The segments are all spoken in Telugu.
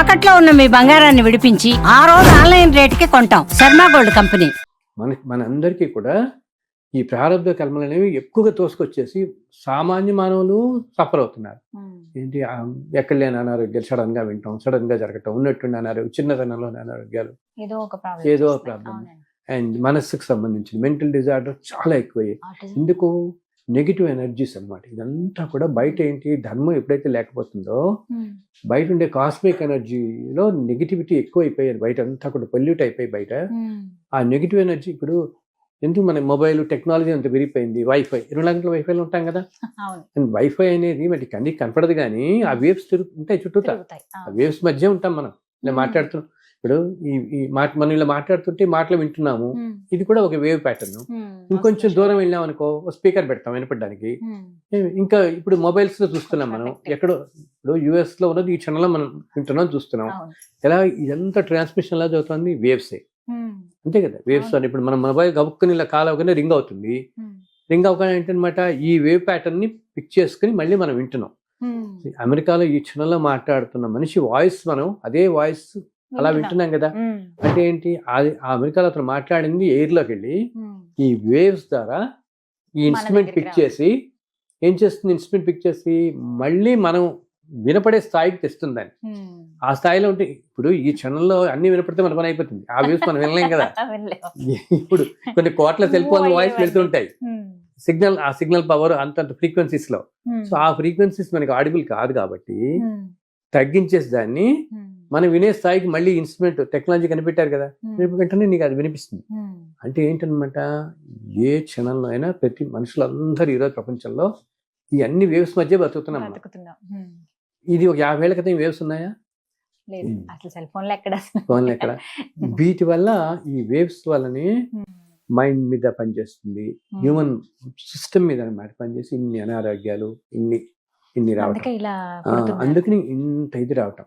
తాకట్లో ఉన్న మీ బంగారాన్ని విడిపించి ఆ రోజు ఆన్లైన్ రేటుకి కొంటాం. Sharma gold company. మన మనందరికీ కూడా ఈ ప్రారంభ కర్మలు అనేవి ఎక్కువగా తోసుకొచ్చేసి సామాన్య మానవులు సఫర్ అవుతున్నారు. ఏంటి? ఆ, ఎక్కడ లేని అనారోగ్యాలు సడన్గా వింటాం సడన్గా జరగటం ఉన్నట్టుండి అనారోగ్యం చిన్నతనంలో అనారోగ్యాలు. ఏదో ఒక ప్రాబ్లం ఏదో ఒక problem. అండ్ మనస్సుకు సంబంధించిన మెంటల్ డిజార్డర్ చాలా ఎక్కువయ్యాయి. ఎందుకు? నెగిటివ్ ఎనర్జీస్ అన్నమాట. ఇదంతా కూడా బయట ఏంటి ధర్మం ఎప్పుడైతే లేకపోతుందో బయట ఉండే కాస్మిక్ ఎనర్జీలో నెగిటివిటీ ఎక్కువ అయిపోయారు బయట అంతా కూడా పొల్యూట్ అయిపోయి బయట. ఆ నెగిటివ్ ఎనర్జీ ఇప్పుడు ఎందుకు మన మొబైల్ టెక్నాలజీ అంత పెరిగిపోయింది వైఫై ఇరవై గంటల వైఫైలో ఉంటాం కదా? వైఫై అనేది మరి కన్నీ కనపడదు కానీ ఆ వేవ్స్ తిరుగుతాయి. ఆ. ఆ వేవ్స్ మధ్య ఉంటాం మనం. ఇలా మ్మ్. మాట్లాడుతున్నాం. ఇప్పుడు ఈ ఈ మాట మనం ఇలా మాట్లాడుతుంటే మాటలు వింటున్నాము. ఇది కూడా ఒక వేవ్ ప్యాటర్న్ ఇంకొంచెం. దూరం వెళ్ళాం అనుకో స్పీకర్ పెడతాం వినపడడానికి. ఇంకా ఇప్పుడు మొబైల్స్లో చూస్తున్నాం మనం. ఎక్కడో ఇప్పుడు యుఎస్లో ఉన్నది ఈ క్షణంలో మనం వింటున్నాం చూస్తున్నాం. ఎలా ఇదంతా ట్రాన్స్మిషన్ లా చదువుతుంది వేవ్స్ అంతే కదా వేవ్స్ అని. ఇప్పుడు మనం మొబైల్ గబుక్కుని ఇలా కాల్ అవగానే రింగ్ అవుతుంది. రింగ్ అవగానే ఏంటనమాట ఈ వేవ్ ప్యాటర్న్ని పిక్ చేసుకుని మళ్ళీ మనం వింటున్నాం. అమెరికాలో ఈ క్షణంలో మాట్లాడుతున్న మనిషి వాయిస్ మనం అదే వాయిస్ అలా వింటున్నాం కదా. అంటే ఏంటి? అది ఆ అమెరికాలో అతను మాట్లాడింది ఎయిర్లోకి వెళ్ళి ఈ వేవ్స్ ద్వారా ఈ ఇన్స్ట్రుమెంట్ పిక్ చేసి ఏం చేస్తుంది? ఇన్స్ట్రుమెంట్ పిక్ చేసి మళ్ళీ మనం వినపడే స్థాయికి తెస్తుందని. ఆ స్థాయిలో ఉంటే ఇప్పుడు ఈ క్షణంలో అన్ని వినపడితే మన పని అయిపోతుంది. ఆ వేవ్స్ మనం వినలేం కదా. ఇప్పుడు కొన్ని కోట్ల సెల్ ఫోన్ Move వాయిస్. వెళ్తుంటాయి. సిగ్నల్ ఆ సిగ్నల్ పవర్ అంతంత ఫ్రీక్వెన్సీస్లో సో ఆ ఫ్రీక్వెన్సీస్ మనకి ఆడిబుల్ కాదు కాబట్టి తగ్గించేసి దాన్ని మనం వినే స్థాయికి మళ్ళీ ఇన్స్ట్రుమెంట్ టెక్నాలజీ కనిపెట్టారు కదా. ఉమ్, రేపు వెంటనే నీకు అది వినిపిస్తుంది. ఉమ్, అంటే ఏంటనమాట ఏ క్షణంలో అయినా ప్రతి మనుషులందరూ ఈరోజు ప్రపంచంలో ఈ అన్ని వేవ్స్ మధ్య బతుకుతున్నాం. ఉమ్, ఇది ఒక యాభై ఏళ్ళ క్రితం వేవ్స్ ఉన్నాయా? ఫోన్లో ఎక్కడ వీటి వల్ల ఈ వేవ్స్ వల్లనే మైండ్ మీద పనిచేస్తుంది. హ్యూమన్ సిస్టమ్ మీద అన్నమాట పనిచేసి ఇన్ని అనారోగ్యాలు ఇన్ని ఇన్ని రావటం. అందుకని ఇంత ఇది రావటం.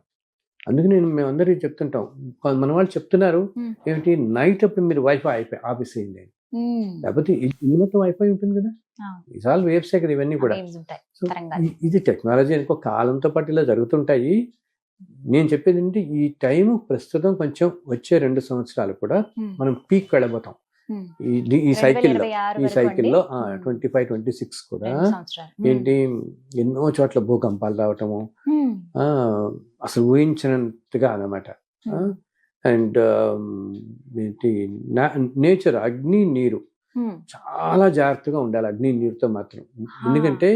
అందుకని నేను మేమందరికీ చెప్తుంటాం. మన వాళ్ళు చెప్తున్నారు. ఏమిటి? నైట్ అప్పుడు మీరు వైఫై అయిపోయి ఆపేసేయండి అని. ఉమ్, లేకపోతే ఇ- ఇల్లు మొత్తం వైఫై ఉంటుంది కదా? ఆ. ఇసాల్ వేవ్సే కదా ఇవన్నీ కూడా. ఇది టెక్నాలజీ అనుకో కాలంతో పాటు ఇలా జరుగుతుంటాయి. నేను చెప్పేది ఏంటంటే ఈ టైం ప్రస్తుతం కొంచెం వచ్చే రెండు సంవత్సరాలు కూడా మనం పీక్ వెళ్ళబోతాం. ఈ సైకిల్లో 2026 ఈ సైకిల్లో ట్వంటీ ఫైవ్ ట్వంటీ సిక్స్ కూడా ఏంటి ఎన్నో చోట్ల భూకంపాలు రావటము అసలు ఊహించినంతగా అన్నమాట. ఉమ్, అండ్ ఏంటి నేచర్ అగ్ని నీరు. చాలా జాగ్రత్తగా ఉండాలి అగ్ని నీరుతో మాత్రం. ఎందుకంటే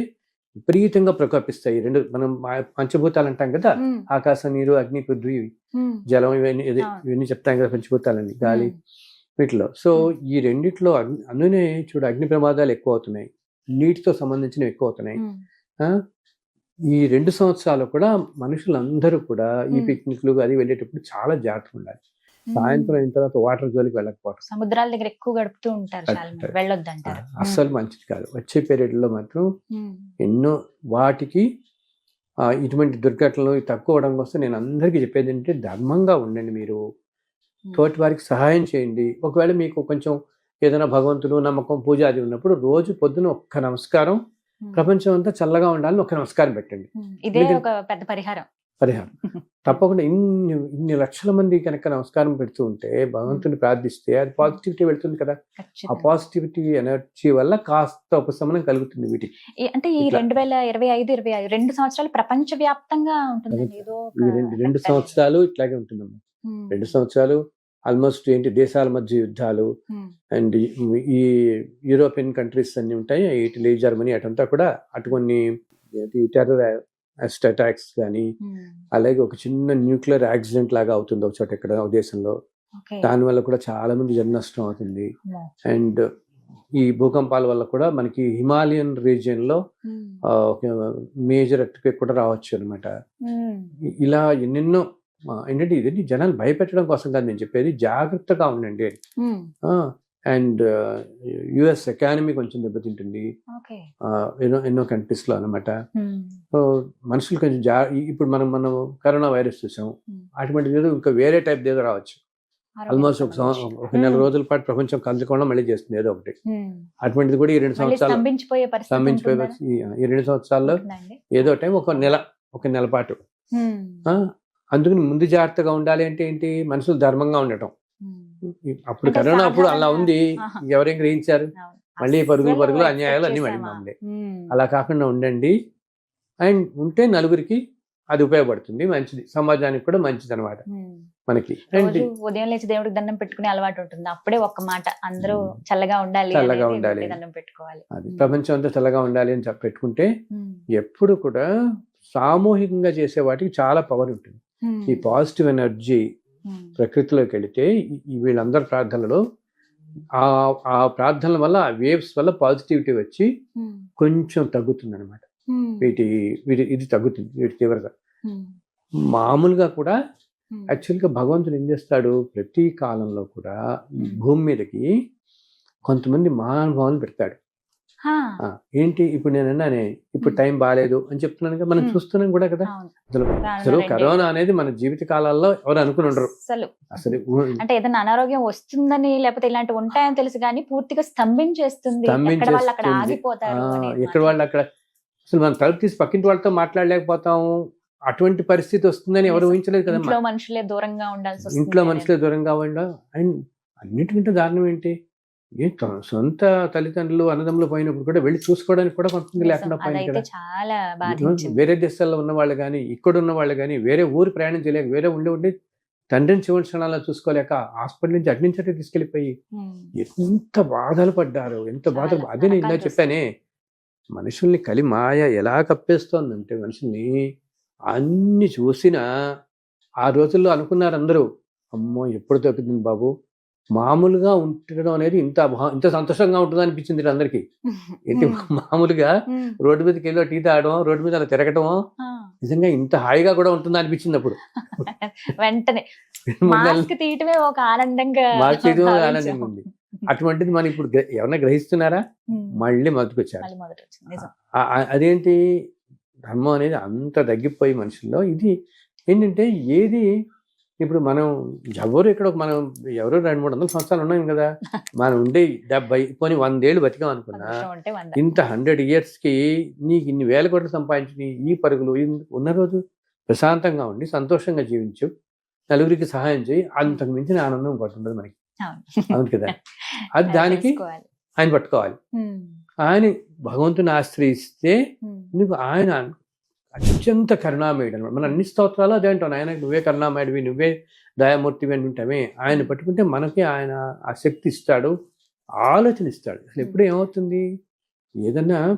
విపరీతంగా ప్రకోపిస్తాయి రెండు మనం పంచభూతాలు అంటాం కదా ఆకాశ నీరు అగ్ని పృథ్వీ జలం ఇవన్నీ. ఇవన్నీ చెప్తాం కదా పంచభూతాలని గాలి. వీటిలో. సో. ఈ రెండిట్లో అగ్ని అందునే చూడు అగ్ని ప్రమాదాలు ఎక్కువ అవుతున్నాయి నీటితో సంబంధించినవి ఎక్కువ అవుతున్నాయి? ఈ రెండు సంవత్సరాలు కూడా మనుషులందరూ కూడా ఈ. పిక్నిక్లు అది వెళ్ళేటప్పుడు చాలా జాగ్రత్తగా ఉండాలి. సాయంత్రం అయిన తర్వాత వాటర్ జోలికి వెళ్ళకపోవడం సముద్రాల దగ్గర ఎక్కువ గడుపుతూ ఉంటారు. వెళ్ళొద్దు అంటారు అస్సలు మంచిది కాదు. వచ్చే period లో మాత్రం ఎన్నో వాటికి ఇటువంటి దుర్ఘటనలు తక్కువ అవడం కోసం నేను అందరికీ చెప్పేది ఏంటంటే ధర్మంగా ఉండండి మీరు. తోటి వారికి సహాయం చేయండి. ఒకవేళ మీకు కొంచెం ఏదైనా భగవంతుడు నమ్మకం పూజ అది ఉన్నప్పుడు రోజు పొద్దున ఒక్క నమస్కారం ప్రపంచం అంతా చల్లగా ఉండాలని ఒక్క నమస్కారం పెట్టండి. ఇదే ఒక పెద్ద పరిహారం. పరిహారం. తప్పకుండా ఇన్ని ఇన్ని లక్షల మంది కనుక నమస్కారం పెడుతూ ఉంటే భగవంతుని ప్రార్థిస్తే అది పాజిటివిటీ వెళ్తుంది కదా. ఆ. పాజిటివిటీ ఎనర్జీ వల్ల కాస్త ఉపశమనం కలుగుతుంది వీటికి. ఈ- అంటే ఈ. రెండు వేల ఇరవై ఐదు ఇరవై ఐదు రెండు సంవత్సరాలు ప్రపంచ వ్యాప్తంగా ఒక ఈ రెండు సంవత్సరాలు ఇట్లాగే ఉంటుందమ్మా ఉమ్, రెండు సంవత్సరాలు ఆల్మోస్ట్ ఏంటి దేశాల మధ్య యుద్ధాలు అండ్ ఈ యూరోపియన్ కంట్రీస్ అన్ని ఉంటాయి. ఇటలీ జర్మనీ అటంతా కూడా అటు కొన్ని టెర్రర్ అటాక్స్ కానీ అలాగే ఒక చిన్న న్యూక్లియర్ యాక్సిడెంట్ లాగా అవుతుంది ఒక చోట ఇక్కడ ఒక దేశంలో. దానివల్ల కూడా చాలా మంది జన నష్టం అవుతుంది. అండ్ ఈ భూకంపాల వల్ల కూడా మనకి హిమాలయన్ రీజియన్లో ఒక మేజర్ ఎర్త్క్వేక్ కూడా రావచ్చు అనమాట ఇలా ఎన్నెన్నో ఏంటంటే ఇది జనాలు భయపెట్టడం కోసం కాదు నేను చెప్పేది జాగ్రత్తగా ఉండండి. అండ్ యుఎస్ ఎకానమీ కొంచెం దెబ్బతింటుంది. ఎన్నో ఎన్నో కంట్రీస్లో అనమాట సో మనుషులు కొంచెం జా ఇప్పుడు మనం మనం కరోనా వైరస్ చూసాం. అటువంటిది ఏదో ఇంకా వేరే టైప్ ఏదో రావచ్చు. ఆల్మోస్ట్ ఒక. ఒక నెల రోజుల పాటు ప్రపంచం కదలకుండా మళ్ళీ చేస్తుంది ఏదో ఒకటి. అటువంటిది కూడా ఈ రెండు సంవత్సరాలు స్తంభించిపోయే? ఈ- రెండు సంవత్సరాల్లో? ఏదో టైం ఒక నెల ఒక నెల పాటు. అందుకని ముందు జాగ్రత్తగా ఉండాలి అంటే ఏంటి మనుషులు ధర్మంగా ఉండటం. అప్పుడు కరోనా అప్పుడు అలా ఉంది. ఎవరేం గ్రహించారు. మళ్ళీ పరుగులు పరుగులు అన్యాయాలు అన్ని మళ్ళీ? మామూలే. అలా కాకుండా ఉండండి అండ్ ఉంటే నలుగురికి అది ఉపయోగపడుతుంది మంచిది సమాజానికి కూడా మంచిది అనమాట. మనకి ఉదయం లేచి దేవుడికి దండం పెట్టుకునే అలవాటు ఉంటుంది అప్పుడే ఒక్క మాట అందరూ. చల్లగా ఉండాలి చల్లగా ఉండాలి. దండం పెట్టుకోవాలి అది ప్రపంచం అంతా చల్లగా ఉండాలి అని పెట్టుకుంటే. ఎప్పుడు కూడా సామూహికంగా చేసే వాటికి చాలా పవర్ ఉంటుంది. ఈ పాజిటివ్ ఎనర్జీ. ప్రకృతిలోకి వెళితే వీళ్ళందరి ప్రార్థనలో ఆ ఆ ప్రార్థనల వల్ల ఆ వేవ్స్ వల్ల పాజిటివిటీ వచ్చి. కొంచెం తగ్గుతుంది అనమాట. వీటి వీటి ఇది తగ్గుతుంది వీటి తీవ్రత. మామూలుగా కూడా. యాక్చువల్గా భగవంతుడు ఏం చేస్తాడు ప్రతి కాలంలో కూడా. భూమి మీదకి కొంతమంది మహానుభావులు పెడతాడు ఏంటి ఇప్పుడు నేను అన్నానే ఇప్పుడు. టైం బాగాలేదు అని చెప్తున్నాను కదా మనం. చూస్తున్నాం కూడా కదా. అసలు. కరోనా అనేది మన జీవిత కాలాల్లో ఎవరు అనుకుని ఉండరు అసలు అసలు అంటే ఏదైనా అనారోగ్యం వస్తుందని లేకపోతే ఇలాంటివి ఉంటాయని తెలుసు కానీ పూర్తిగా స్తంభించేస్తుంది ఎక్కడ వాళ్ళు అక్కడ అసలు మనం తలుపు తీసి పక్కింటి వాళ్ళతో మాట్లాడలేకపోతాము అటువంటి పరిస్థితి వస్తుందని ఎవరు. ఊహించలేదు కదా ఇంట్లో మనుషులే దూరంగా ఉండాల్సి ఇంట్లో. మనుషులే దూరంగా ఉండ అండ్ అన్నిటికంటే దారుణం ఏంటి ఏ సొంత తల్లిదండ్రులు అన్నదమ్ములు పోయినప్పుడు కూడా వెళ్ళి చూసుకోవడానికి కూడా నిజం. లేకుండా పోయింది చాలా వేరే దేశాల్లో ఉన్న వాళ్ళు కానీ ఇక్కడ ఉన్న వాళ్ళు కానీ వేరే ఊరు ప్రయాణం చేయలేక వేరే ఉండి ఉండి తండ్రిని చివరి క్షణాల్లో చూసుకోలేక హాస్పిటల్ నుంచి అటు నుంచి అటు తీసుకెళ్ళిపోయి. ఎంత బాధలు పడ్డారు ఎంత బాధ అదే నేను ఇలా చెప్పానే మనుషుల్ని కలి మాయ ఎలా కప్పేస్తోందంటే మనుషుల్ని అన్ని చూసినా ఆ రోజుల్లో అనుకున్నారు అందరూ అమ్మో ఎప్పుడు దొరుకుతుంది బాబు మామూలుగా ఉండడం అనేది ఇంత ఇంత సంతోషంగా ఉంటుంది అనిపించింది అందరికి ఏంటి ఉమ్. మామూలుగా. రోడ్డు మీదకి వెళ్ళి టీ తాగడం రోడ్డు మీద అలా తిరగటం. నిజంగా ఇంత హాయిగా కూడా ఉంటుంది అనిపించింది అప్పుడు వెంటనే మాస్క్ తీయటమే ఒక ఆనందంగా. ఆనందంగా ఉంది అటువంటిది మనం ఇప్పుడు ఎవరైనా గ్రహిస్తున్నారా. మళ్ళీ మొదటికొచ్చారు అదేంటి ధర్మం అనేది అంత తగ్గిపోయి మనుషుల్లో ఇది ఏంటంటే ఏది ఇప్పుడు మనం ఎవరు ఇక్కడ మనం ఎవరు రెండు మూడు వందల సంవత్సరాలు ఉన్నాం కదా మనం ఉండే డెబ్బై పోనీ వందేళ్ళు బతికాం అనుకున్నా ఇంత హండ్రెడ్ ఇయర్స్కి నీకు ఇన్ని వేల కోట్లు సంపాదించి ఈ పరుగులు ఉన్న రోజు ప్రశాంతంగా ఉండి సంతోషంగా జీవించు నలుగురికి సహాయం చేయి అంతకు మించిన ఆనందం ఇంకోటి ఉండదు మనకి అవును. కదా అది దానికి. ఆయన పట్టుకోవాలి. ఆయన భగవంతుని ఆశ్రయిస్తే. నీకు ఆయన అత్యంత కరుణామయుడు అనమాట మన అన్ని స్తోత్రాలు అదే అంటాను ఆయన నువ్వే కరుణామయుడివి నువ్వే దయామూర్తివి అని ఉంటామే. ఆయన పట్టుకుంటే మనకి ఆయన ఆ శక్తి ఇస్తాడు ఆలోచన ఇస్తాడు. అసలు ఎప్పుడు ఏమవుతుంది? ఏదన్నా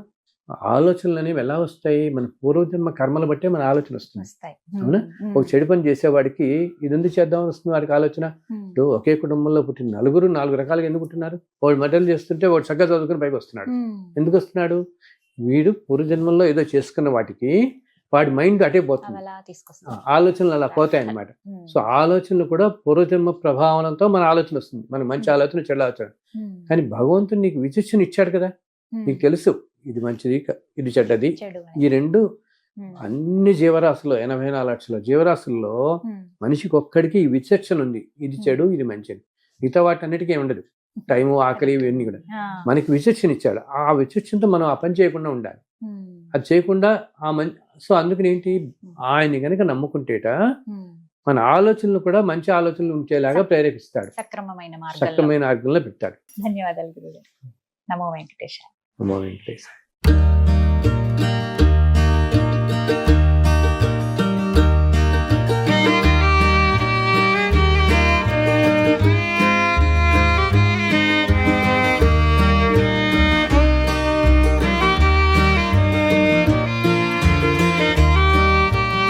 ఆలోచనలు అనేవి ఎలా వస్తాయి? మన పూర్వజన్మ కర్మలు బట్టే మన ఆలోచన వస్తుంది. వస్తాయి. అవునా? ఒక చెడు పని చేసేవాడికి ఇది ఎందుకు చేద్దాం వస్తుంది వాడికి ఆలోచన. ఇప్పుడు ఒకే కుటుంబంలో పుట్టిన నలుగురు నాలుగు రకాలుగా ఎందుకు పుట్టినారు? వాడు మర్డర్లు చేస్తుంటే వాడు చక్కగా చదువుకుని పైకి వస్తున్నాడు. ఎందుకు వస్తున్నాడు? వీడు పూర్వజన్మల్లో ఏదో చేసుకున్న వాటికి వాడి మైండ్ అటే పోతుంది. ఆలోచనలు అలా పోతాయి అన్నమాట. ఉమ్. సో ఆలోచనలు కూడా పూర్వజన్మ ప్రభావంతో మన ఆలోచన వస్తుంది. మన మంచి ఆలోచన చెడు ఆలోచన. ఉమ్. కానీ భగవంతుడు నీకు విచక్షణ ఇచ్చాడు కదా. నీకు తెలుసు ఇది మంచిది ఇది చెడ్డది. చెడు ఈ రెండు. అన్ని జీవరాశుల్లో ఎనభై నాలుగు లక్షల జీవరాశుల్లో. మనిషికి ఒక్కడికి ఈ విచక్షణ ఉంది. ఇది చెడు ఇది మంచిది మిగతా వాటి అన్నిటికీ ఉండదు. టైము ఆకలి ఇవన్నీ కూడా. మనకి విచక్షణ ఇచ్చాడు. ఆ విచక్షణతో మనం ఆ పని చేయకుండా ఉండాలి. అది చేయకుండా ఆ మం సో అందుకని ఏంటి ఆయన్ని కనుక నమ్ముకుంటేట. మన ఆలోచనలు కూడా మంచి ఆలోచనలు ఉంచేలాగా ప్రేరేపిస్తాడు. సక్రమమైన సక్రమైన మార్గంలో పెట్టాడు. ధన్యవాదాలు గురువు. నమో వెంకటేశ్వర నమో వెంకటేశ్వర